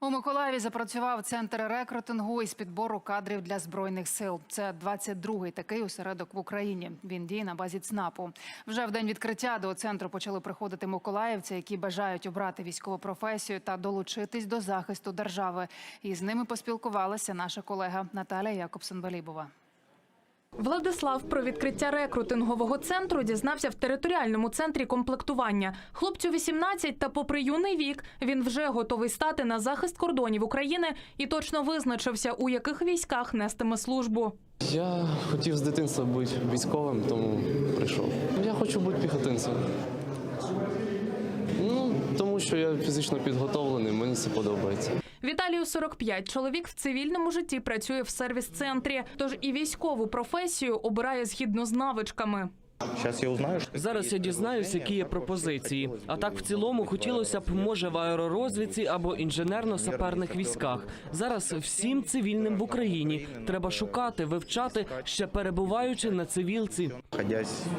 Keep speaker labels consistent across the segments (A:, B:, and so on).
A: У Миколаєві запрацював центр рекрутингу із підбору кадрів для збройних сил. Це 22-й такий осередок в Україні. Він діє на базі ЦНАПу. Вже в день відкриття до центру почали приходити миколаївці, які бажають обрати військову професію та долучитись до захисту держави. І з ними поспілкувалася наша колега Наталя Якобсон-Балібова.
B: Владислав про відкриття рекрутингового центру дізнався в територіальному центрі комплектування. Хлопцю 18 та попри юний вік він вже готовий стати на захист кордонів України і точно визначився, у яких військах нестиме службу.
C: Я хотів з дитинства бути військовим, тому прийшов. Я хочу бути піхотинцем. Ну, тому що я фізично підготовлений, мені це подобається.
B: Віталію 45. Чоловік в цивільному житті працює в сервіс-центрі, тож і військову професію обирає згідно з навичками.
D: Сейчас я узнаю,
E: Зараз я дізнаюсь, які є пропозиції. А так, в цілому, хотілося б, може, в аеророзвідці або інженерно-саперних військах. Зараз всім цивільним в Україні треба шукати, вивчати, ще перебуваючи на цивілці.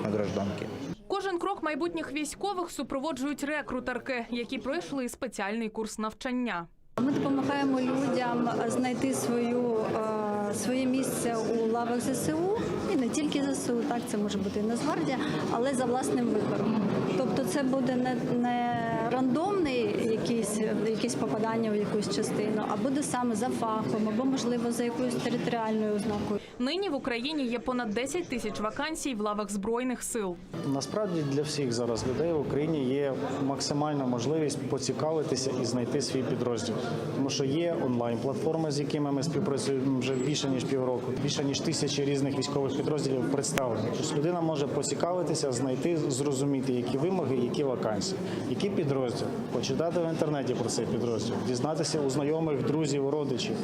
D: на гражданке.
B: Кожен крок майбутніх військових супроводжують рекрутерки, які пройшли спеціальний курс навчання.
F: Ми допомагаємо людям знайти свою, е, своє місце у лавах ЗСУ і не тільки ЗСУ, так це може бути і Нацгвардія, але за власним вибором. Тобто це буде не, не рандомний якийсь, якесь попадання в якусь частину, а буде саме за фахом, або можливо за якоюсь територіальною ознакою.
B: Нині в Україні є понад 10 тисяч вакансій в лавах збройних сил.
G: Насправді для всіх зараз людей в Україні є максимальна можливість поцікавитися і знайти свій підрозділ, тому що є онлайн-платформи, з якими ми співпрацюємо вже більше ніж півроку. Більше ніж тисячі різних військових підрозділів представлені. Тобто людина може поцікавитися, знайти, зрозуміти, які вимоги, які вакансії, які підрозділ, почитати в інтернеті про цей підрозділ, дізнатися у знайомих, друзів, родичів,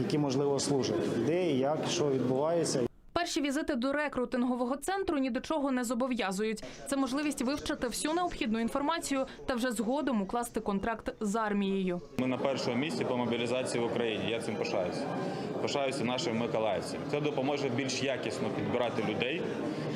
G: які можливо служать, де і як, що відбувається.
B: Перші візити до рекрутингового центру ні до чого не зобов'язують. Це можливість вивчити всю необхідну інформацію та вже згодом укласти контракт з армією.
H: Ми на першому місці по мобілізації в Україні. Я цим пишаюся. Пишаюся нашими миколаївцями. Це допоможе більш якісно підбирати людей.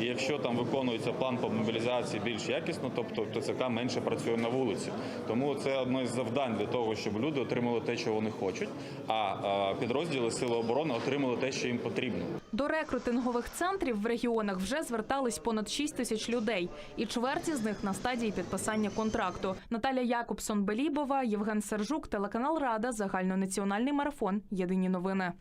H: І якщо там виконується план по мобілізації більш якісно, тобто ТЦК менше працює на вулиці. Тому це одне з завдань для того, щоб люди отримали те, що вони хочуть, а підрозділи Сили оборони отримали те, що їм потрібно.
B: До рекрутингових центрів в регіонах вже звертались понад 6 тисяч людей, і чверті з них на стадії підписання контракту. Наталя Якобсон Белібова, Євген Сержук, телеканал Рада, загальнонаціональний марафон. Єдині новини.